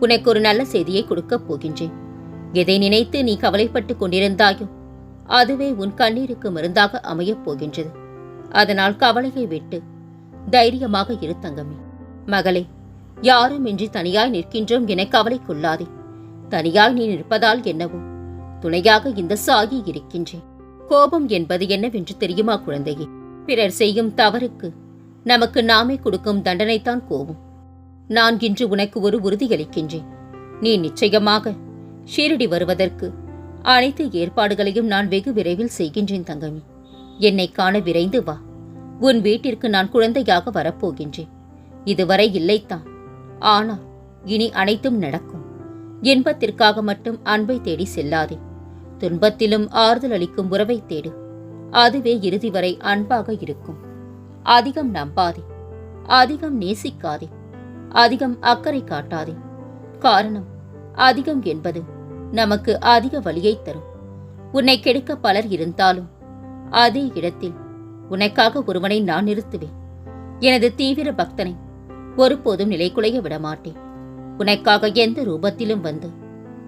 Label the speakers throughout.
Speaker 1: உனக்கு ஒரு நல்ல செய்தியை கொடுக்கப் போகின்றேன். எதை நினைத்து நீ கவலைப்பட்டுக் கொண்டிருந்தாயோ அதுவே உன் கண்ணீருக்கு மருந்தாக அமையப் போகின்றது. அதனால் கவலையை விட்டு தைரியமாக இரு தங்கமே. மகளே யாரும் இன்றி தனியாய் நிற்கின்றோம் என கவலைக்குள்ளாதே தனியாய் நீ நிற்பதால் என்னவோ துணையாக இந்த சாகி இருக்கின்றேன் கோபம் என்பது என்னவென்று தெரியுமா குழந்தையே? பிறர் செய்யும் தவறுக்கு நமக்கு நாமே கொடுக்கும் தண்டனைத்தான் கோபம். நான் இன்று உனக்கு ஒரு உறுதியளிக்கின்றேன். நீ நிச்சயமாக ஷீரடி வருவதற்கு அனைத்து ஏற்பாடுகளையும் நான் வெகு விரைவில் செய்கின்றேன் தங்கமி. என்னை காண விரைந்து வா. உன் வீட்டிற்கு நான் குழந்தையாக வரப்போகின்றேன். இதுவரை இல்லைத்தான். ஆனால் இனி அனைத்தும் நடக்கும். இன்பத்திற்காக மட்டும் அன்பை தேடி செல்லாதே. துன்பத்திலும் ஆறுதல் அளிக்கும் உறவை தேடு. அதுவே இறுதி வரை அன்பாக இருக்கும். அதிகம் நம்பாதே. அதிகம் நேசிக்காதே. அதிகம் அக்கறை காட்டாதே. காரணம் அதிகம் என்பது நமக்கு அதிக வழியை தரும். உன்னை கெடுக்க பலர் இருந்தாலும் அதே இடத்தில் உனக்காக ஒருவனை நான் நிறுத்துவேன். எனது தீவிர பக்தனை ஒருபோதும் நிலைகுலைய விடமாட்டேன். உனக்காக எந்த ரூபத்திலும் வந்து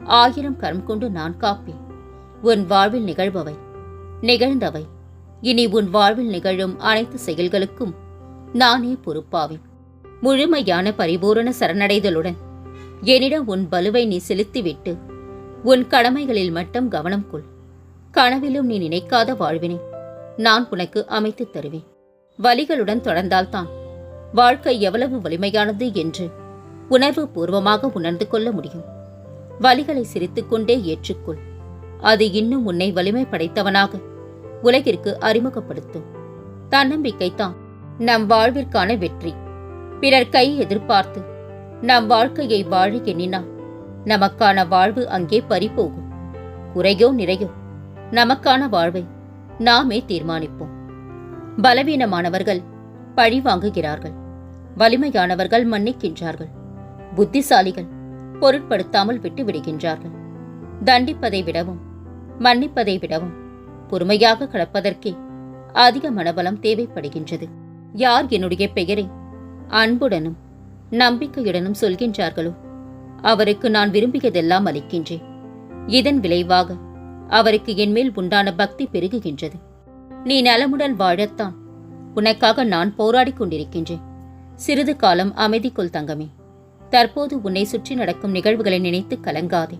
Speaker 1: ஆயிரம் கரம் கொண்டு நான் காப்பேன். உன் வாழ்வில் நிகழ்பவை நிகழ்ந்தவை. இனி உன் வாழ்வில் நிகழும் அனைத்து செயல்களுக்கும் நானே பொறுப்பாவேன். முழுமையான பரிபூரண சரணடைதலுடன் என்னிடம் உன் பலுவை நீ செலுத்திவிட்டு உன் கடமைகளில் மட்டும் கவனம் கொள். கனவிலும் நீ நினைக்காத வாழ்வினை நான் உனக்கு அமைத்துத் தருவேன். வலிகளுடன் தொடர்ந்தால்தான் வாழ்க்கை எவ்வளவு வலிமையானது என்று உணர்வு பூர்வமாக உணர்ந்து கொள்ள முடியும். வலிகளை சிரித்துக்கொண்டே ஏற்றுக்கொள். அது இன்னும் உன்னை வலிமை படைத்தவனாக உலகிற்கு அறிமுகப்படுத்தும். தன்னம்பிக்கைதான் நம் வாழ்விற்கான வெற்றி. பிறர் கை எதிர்பார்த்து நம் வாழ்க்கையை வாழ எண்ணினால் நமக்கான வாழ்வு அங்கே பறிபோகும். குறையோ நிறையோ நமக்கான வாழ்வை நாமே தீர்மானிப்போம். பலவீனமானவர்கள் பழி வாங்குகிறார்கள். வலிமையானவர்கள் மன்னிக்கின்றார்கள். புத்திசாலிகள் பொருட்படுத்தாமல் விட்டு விடுகின்றார்கள் தண்டிப்பதை விடவும் மன்னிப்பதை விடவும் பொறுமையாக கடப்பதற்கே அதிக மனபலம் தேவைப்படுகின்றது. யார் என்னுடைய பெயரை அன்புடனும் நம்பிக்கையுடனும் சொல்கின்றார்களோ? அவருக்கு நான் விரும்பியதெல்லாம் அளிக்கின்றேன். இதன் விளைவாக அவருக்கு என்மேல் உண்டான பக்தி பெருகுகின்றது. நீ நலமுடன் வாழத்தான். உனக்காக நான் போராடி கொண்டிருக்கின்றேன். சிறிது காலம் அமைதிக்குள் தங்கமே. தற்போது உன்னை சுற்றி நடக்கும் நிகழ்வுகளை நினைத்து கலங்காதே.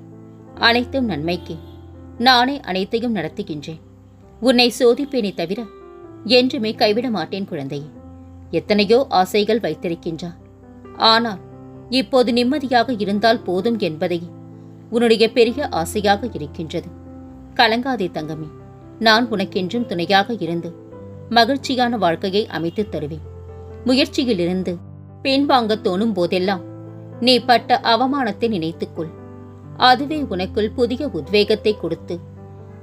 Speaker 1: அனைத்தும் நன்மைக்கு. நானே அனைத்தையும் நடத்துகின்றேன். உன்னை சோதிப்பேனே தவிர என்றுமே கைவிட மாட்டேன் குழந்தையே. எத்தனையோ ஆசைகள் வைத்திருக்கின்றார். ஆனால் இப்போது நிம்மதியாக இருந்தால் போதும் என்பதை உன்னுடைய பெரிய ஆசையாக இருக்கின்றது. கலங்காதே தங்கமே நான் உனக்கென்றும் துணையாக இருந்து மகிழ்ச்சியான வாழ்க்கையை அமைத்துத் தருவேன். முயற்சியிலிருந்து பின்வாங்க தோணும் போதெல்லாம் நீ பட்ட அவமானத்தை நினைத்துக்கொள். அதுவே உனக்குள் புதிய உத்வேகத்தை கொடுத்து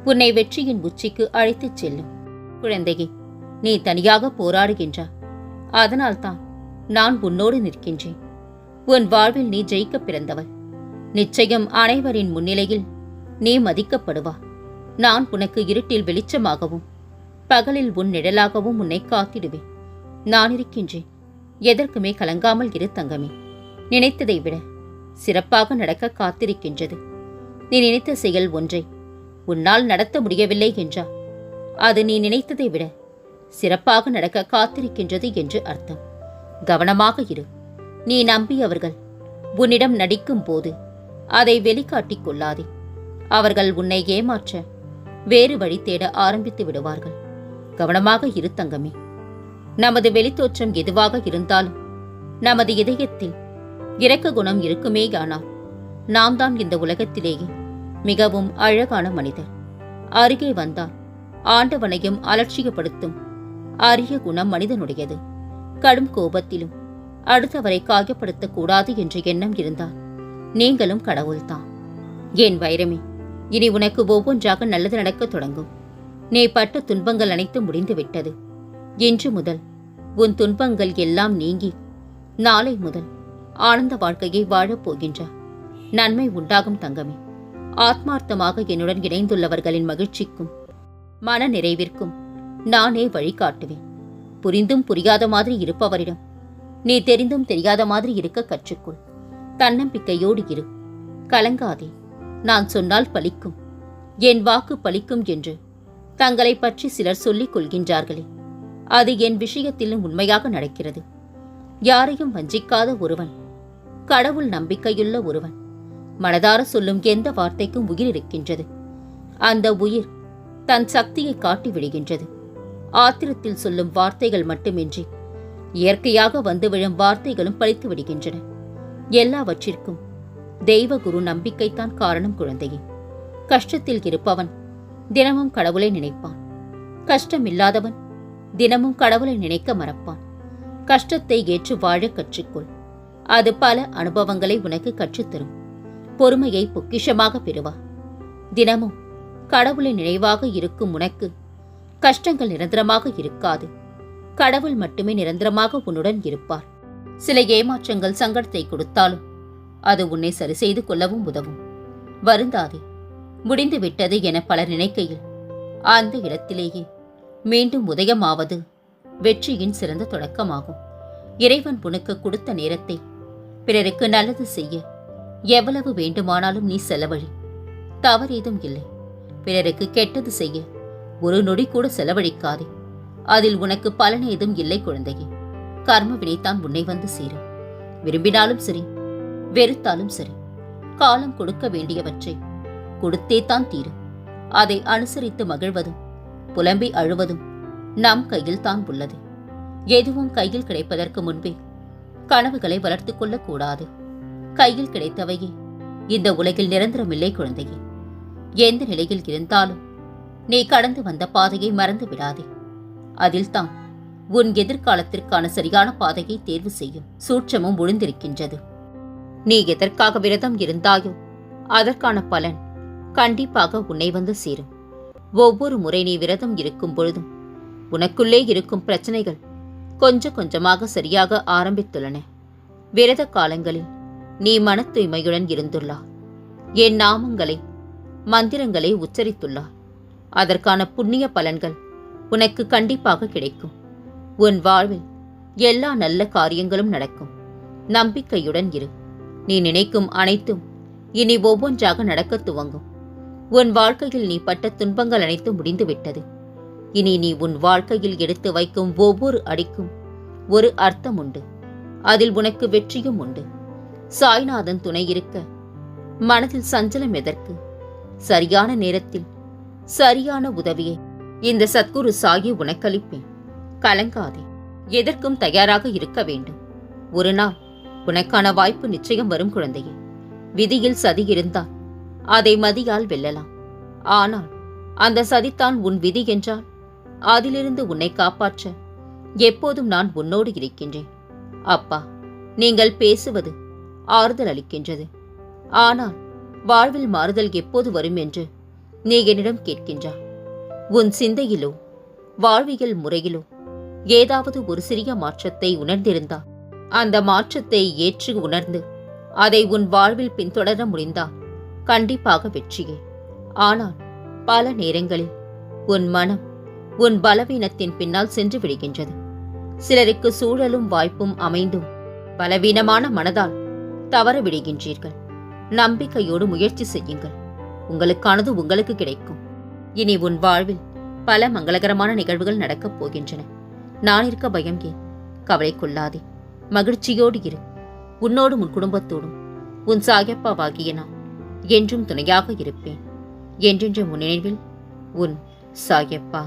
Speaker 1: உன்னை வெற்றியின் உச்சிக்கு அழைத்துச் செல்லும். குழந்தையே நீ தனியாக போராடுகின்றா அதனால்தான் நான் உன்னோடு நிற்கின்றேன். உன் வாழ்வில் நீ ஜெயிக்க பிறந்தவள். நிச்சயம் அனைவரின் முன்னிலையில் நீ மதிக்கப்படுவா. நான் உனக்கு இருட்டில் வெளிச்சமாகவும் பகலில் உன் நிழலாகவும் உன்னை காத்திடுவேன். நான் இருக்கின்றேன். எதற்குமே கலங்காமல் இரு தங்கமே. நினைத்ததை விட சிறப்பாக நடக்க காத்திருக்கின்றது. நீ நினைத்த செயல் ஒன்றை உன்னால் நடத்த முடியவில்லை என்றா அது நீ நினைத்ததை விட சிறப்பாக நடக்க காத்திருக்கின்றது என்று அர்த்தம். கவனமாக இரு. நீ நம்பியவர்கள். உன்னிடம் நடிக்கும் போது அதை வெளிக்காட்டிக் கொள்ளாதே. அவர்கள் உன்னை ஏமாற்ற வேறு வழி தேட ஆரம்பித்து விடுவார்கள். கவனமாக இரு தங்கமே. நமது வெளித்தோற்றம் எதுவாக இருந்தாலும் நமது இதயத்தில் இரக்க குணம் இருக்குமேயானால் நாம் தான் இந்த உலகத்திலேயே மிகவும் அழகான மனிதர். அருகே வந்தால் ஆண்டவனையும் அலட்சியப்படுத்தும் அரிய குணம் மனிதனுடையது. கடும் கோபத்திலும் அடுத்தவரை காயப்படுத்தக் கூடாது என்ற எண்ணம் இருந்தால் நீங்களும் கடவுள்தான். ஏன் வைரமே இனி உனக்கு ஒவ்வொன்றாக நல்லது நடக்கத் தொடங்கும். நீ பட்ட துன்பங்கள் அனைத்தும் முடிந்துவிட்டது இன்று முதல் உன் துன்பங்கள் எல்லாம் நீங்கி நாளை முதல் ஆனந்த வாழ்க்கையை வாழப் போகின்றார் நன்மை உண்டாகும் தங்கமே. ஆத்மார்த்தமாக என்னுடன் இணைந்துள்ளவர்களின் மகிழ்ச்சிக்கும் மன நிறைவிற்கும் நானே வழிகாட்டுவேன். புரிந்தும் புரியாத மாதிரி இருப்பவரிடம் நீ தெரிந்தும் தெரியாத மாதிரி இருக்க கற்றுக்கொள். தன்னம்பிக்கையோடு இரு. கலங்காதே. நான் சொன்னால் பலிக்கும் என் வாக்கு பலிக்கும் என்று தங்களை பற்றி சிலர் சொல்லிக் கொள்கின்றார்களே. அது என் விஷயத்திலும் உண்மையாக நடக்கிறது. யாரையும் வஞ்சிக்காத ஒருவன் கடவுள் நம்பிக்கையுள்ள ஒருவன் மனதார சொல்லும் எந்த வார்த்தைக்கும் உயிர் இருக்கின்றது. அந்த உயிர் தன் சக்தியை காட்டி விடுகின்றது. ஆத்திரத்தில் சொல்லும் வார்த்தைகள் மட்டுமின்றி இயற்கையாக வந்து விழும் வார்த்தைகளும் பழித்து விடுகின்றன. எல்லாவற்றிற்கும் தெய்வகுரு நம்பிக்கைத்தான் காரணம் குழந்தையே. கஷ்டத்தில் இருப்பவன் தினமும் கடவுளை நினைப்பான். கஷ்டம் இல்லாதவன் தினமும் கடவுளை நினைக்க மறப்பான். கஷ்டத்தை ஏற்று வாழ கற்றுக்கொள். அது பல அனுபவங்களை உனக்கு கற்றுத்தரும். பொறுமையை பொக்கிஷமாக பெறுவா தினமும் கடவுளின் நினைவாக இருக்கும் உனக்கு கஷ்டங்கள் நிரந்தரமாக இருக்காது. கடவுள் மட்டுமே நிரந்தரமாக உன்னுடன் இருப்பார். சில ஏமாற்றங்கள் சங்கடத்தை கொடுத்தாலும் அது உன்னை சரி செய்து கொள்ளவும் உதவும். வருந்தாதே முடிந்துவிட்டது என பலர் நினைக்கையில் அந்த இடத்திலேயே மீண்டும் உதயமாவது வெற்றியின் சிறந்த தொடக்கமாகும். இறைவன் உனக்கு கொடுத்த நேரத்தை பிறருக்கு நல்லது செய்ய எவ்வளவு வேண்டுமானாலும் நீ செலவழி. தவறேதும் இல்லை. பிறருக்கு கெட்டது செய்ய ஒரு நொடி கூட செலவழிக்காதே. அதில் உனக்கு பலன் ஏதும் இல்லை குழந்தையே. கர்ம வினைத்தான் உன்னை வந்து சேரும். விரும்பினாலும் சரி வெறுத்தாலும் சரி காலம் கொடுக்க வேண்டியவற்றை கொடுத்தே தான் தீரும். அதை அனுசரித்து மகிழ்வதும் புலம்பி அழுவதும் நம் கையில் தான் உள்ளது. எதுவும் கையில் கிடைப்பதற்கு முன்பே கனவுகளை வளர்த்துக் கொள்ளக்கூடாது. கையில் கிடைத்தவையே இந்த உலகில் நிரந்தரமில்லை குழந்தையே. எந்த நிலையில் இருந்தாலும் நீ கடந்து வந்த பாதையை மறந்து விடாதே. அதில்தான் உன் எதிர்காலத்திற்கான சரியான பாதையை தேர்வு செய்யும் சூட்சமும் ஒழுந்திருக்கின்றது நீ எதற்காக விரதம் இருந்தாயோ அதற்கான பலன் கண்டிப்பாக உன்னை வந்து சேரும். ஒவ்வொரு முறை நீ விரதம் இருக்கும் பொழுதும் உனக்குள்ளே இருக்கும் பிரச்சனைகள் கொஞ்சம் கொஞ்சமாக சரியாக ஆரம்பித்துள்ளன. விரத காலங்களில் நீ மன தூய்மையுடன் இருந்துள்ளார். என் நாமங்களை மந்திரங்களை உச்சரித்துள்ளார். அதற்கான புண்ணிய பலன்கள் உனக்கு கண்டிப்பாக கிடைக்கும். உன் வாழ்வில் எல்லா நல்ல காரியங்களும் நடக்கும். நம்பிக்கையுடன் இரு. நீ நினைக்கும் அனைத்தும் இனி ஒவ்வொன்றாக நடக்கத் துவங்கும். உன் வாழ்க்கையில் நீ பட்ட துன்பங்கள் அனைத்தும் முடிந்துவிட்டது. இனி நீ உன் வாழ்க்கையில் எடுத்து வைக்கும் ஒவ்வொரு அடிக்கும் ஒரு அர்த்தம் உண்டு. அதில் உனக்கு வெற்றியும் உண்டு. சாய்நாதன் துணை இருக்க மனதில் சஞ்சலம் எதற்கு? சரியான நேரத்தில் சரியான உதவியை. இந்த சத்குரு சாயி உனக்களிப்பேன். கலங்காதே. எதற்கும் தயாராக இருக்க வேண்டும். ஒரு நாள் உனக்கான வாய்ப்பு நிச்சயம் வரும் குழந்தையே. விதியில் சதி இருந்தால் அதை மதியால் வெல்லலாம். ஆனால் அந்த சதித்தான் உன் விதி என்றால் அதிலிருந்து உன்னை காப்பாற்ற எப்போதும் நான் உன்னோடு இருக்கின்றேன். அப்பா நீங்கள் பேசுவது ஆறுதல் அளிக்கின்றது. ஆனால் வாழ்வில் மாறுதல் எப்போது வரும் என்று நீ என்னிடம் கேட்கின்றா. உன் சிந்தையிலோ வாழ்வியல் முறையிலோ ஏதாவது ஒரு சிறிய மாற்றத்தை உணர்ந்திருந்தா? அந்த மாற்றத்தை ஏற்று உணர்ந்து அதை உன் வாழ்வில் பின்தொடர முடிந்தால் கண்டிப்பாக வெற்றியே. ஆனால் பல நேரங்களில் உன் மனம் உன் பலவீனத்தின் பின்னால் சென்று விடுகின்றது. சிலருக்கு சூழலும் வாய்ப்பும் அமைந்தும் பலவீனமான மனதால் தவற விடுகின்றீர்கள். நம்பிக்கையோடு முயற்சி செய்யுங்கள். உங்களுக்கானது உங்களுக்கு கிடைக்கும். இனி உன் வாழ்வில் பல மங்களகரமான நிகழ்வுகள் நடக்கப் போகின்றன. நான் இருக்க பயம் ஏன்? கவலைக்குள்ளாதே மகிழ்ச்சியோடு இரு. உன்னோடும் உன் குடும்பத்தோடும். உன் சாயப்பாவாகிய நான் என்றும் துணையாக இருப்பேன். என்றென்ற முன்னினைவில் உன் சாயப்பா.